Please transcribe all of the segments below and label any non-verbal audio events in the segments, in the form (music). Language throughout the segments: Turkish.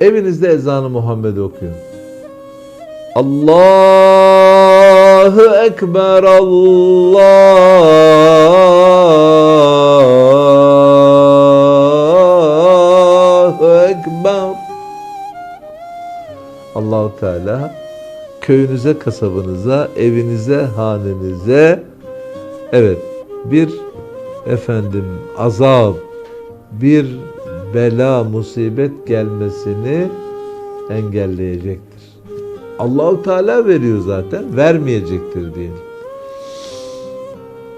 Evinizde ezanı Muhammed okuyun. Allahu Ekber Allahu Ekber Allahu Teala köyünüze, kasabınıza, evinize, hanenize evet bir efendim azap, bir bela, musibet gelmesini engelleyecektir. Allahu Teala veriyor zaten, vermeyecektir diyelim.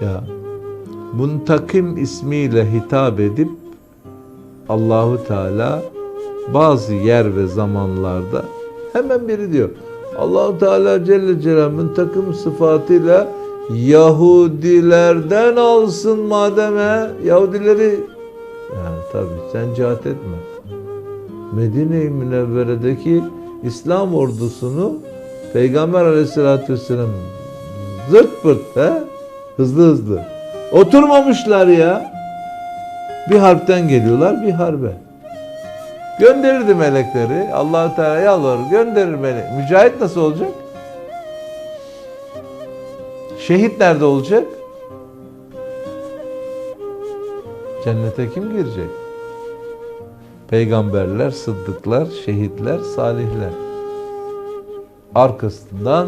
Ya muntakim ismiyle hitap edip Allahu Teala bazı yer ve zamanlarda hemen biri diyor. Allahu Teala Celle Celaluhu muntakim sıfatıyla Yahudilerden alsın mademe Yahudileri yani tabi sen cihat etme. Medine-i Münevvere'deki İslam ordusunu Peygamber Aleyhisselatü Vesselam zırt pırt he? hızlı hızlı oturmamışlar ya. Bir harpten geliyorlar bir harbe. Gönderirdi melekleri. allah Teala yalvarır gönderir beni. Mücahit nasıl olacak? Şehit nerede olacak? Cennete kim girecek? Peygamberler, sıddıklar, şehitler, salihler. Arkasından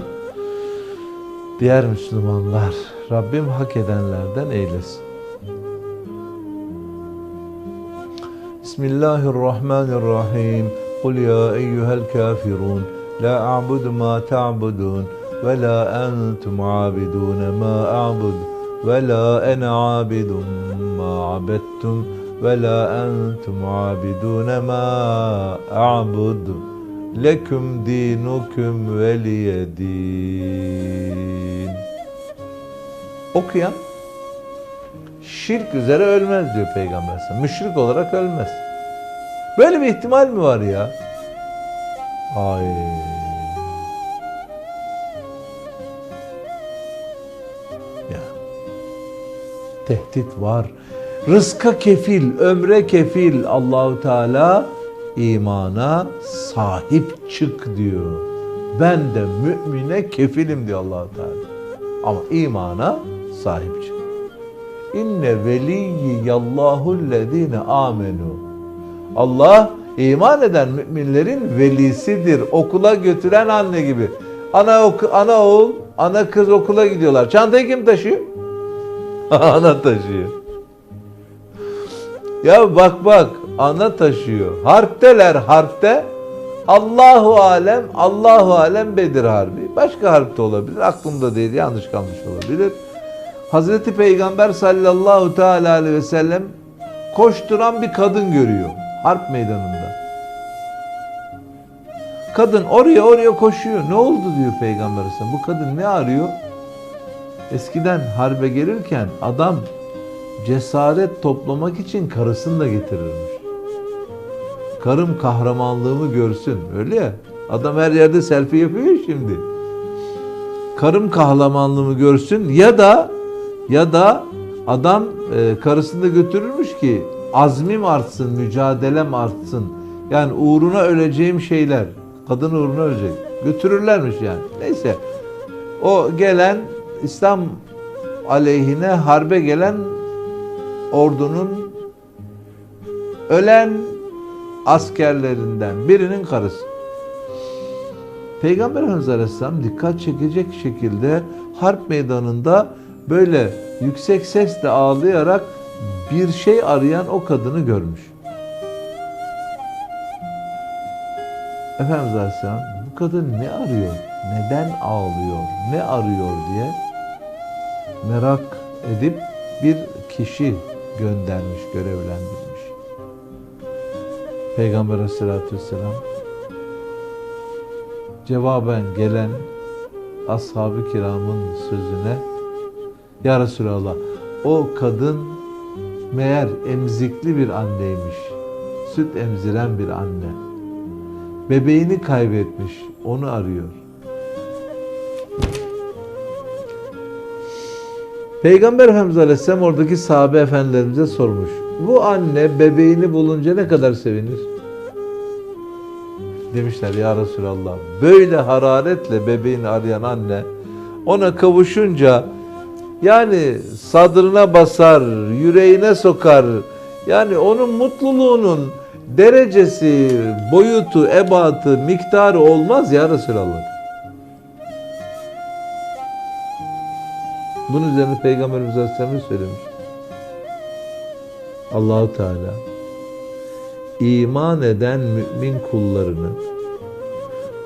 diğer Müslümanlar. Rabbim hak edenlerden eylesin. Bismillahirrahmanirrahim. Kul ya eyyuhel kafirun. La a'budu ma ta'budun. Ve la entum abidun ma a'bud. Ve la ene abidun ma abettum. Ve la entum abidun ma a'bud. Leküm dinukum veliyedin. Okuyan şirk üzere ölmez diyor Peygamber. Müşrik olarak ölmez. Böyle bir ihtimal mi var ya? Ay. Tehdit var. Rızka kefil, ömre kefil Allahu Teala imana sahip çık diyor. Ben de mümine kefilim diyor Allahu Teala. Ama imana sahip çık. İnne veliyyi yallahu lezine amenu. Allah iman eden müminlerin velisidir. Okula götüren anne gibi. Ana ana oğul, ana kız okula gidiyorlar. Çantayı kim taşıyor? (laughs) ana taşıyor. Ya bak bak ana taşıyor. Harpteler harpte. Allahu alem, Allahu alem Bedir Harbi. Başka harpte olabilir. Aklımda değil, yanlış kalmış olabilir. Hazreti Peygamber sallallahu teala aleyhi ve sellem koşturan bir kadın görüyor harp meydanında. Kadın oraya oraya koşuyor. Ne oldu diyor Peygamber. Bu kadın ne arıyor? Eskiden harbe gelirken adam cesaret toplamak için karısını da getirirmiş. Karım kahramanlığımı görsün. Öyle ya. Adam her yerde selfie yapıyor ya şimdi. Karım kahramanlığımı görsün ya da ya da adam e, karısını da götürürmüş ki azmim artsın, mücadelem artsın. Yani uğruna öleceğim şeyler. Kadın uğruna ölecek. Götürürlermiş yani. Neyse. O gelen İslam aleyhine harbe gelen ordunun ölen askerlerinden birinin karısı. Peygamber Efendimiz Aleyhisselam dikkat çekecek şekilde harp meydanında böyle yüksek sesle ağlayarak bir şey arayan o kadını görmüş. Efendimiz Aleyhisselam bu kadın ne arıyor, neden ağlıyor, ne arıyor diye merak edip bir kişi göndermiş, görevlendirmiş. Peygamber Aleyhisselatü Vesselam cevaben gelen ashab-ı kiramın sözüne Ya Resulallah o kadın meğer emzikli bir anneymiş. Süt emziren bir anne. Bebeğini kaybetmiş. Onu arıyor. Peygamber Efendimiz Aleyhisselam oradaki sahabe efendilerimize sormuş. Bu anne bebeğini bulunca ne kadar sevinir? Demişler ya Resulallah böyle hararetle bebeğini arayan anne ona kavuşunca yani sadrına basar, yüreğine sokar. Yani onun mutluluğunun derecesi, boyutu, ebatı, miktarı olmaz ya Resulallah. Bunun üzerine Peygamberimiz Aleyhisselam söylemiş. Allahu Teala iman eden mümin kullarını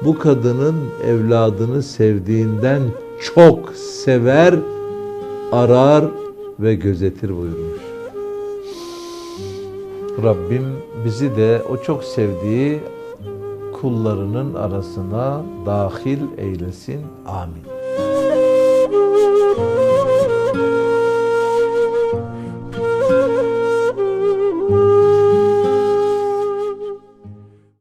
bu kadının evladını sevdiğinden çok sever, arar ve gözetir buyurmuş. Rabbim bizi de o çok sevdiği kullarının arasına dahil eylesin. Amin.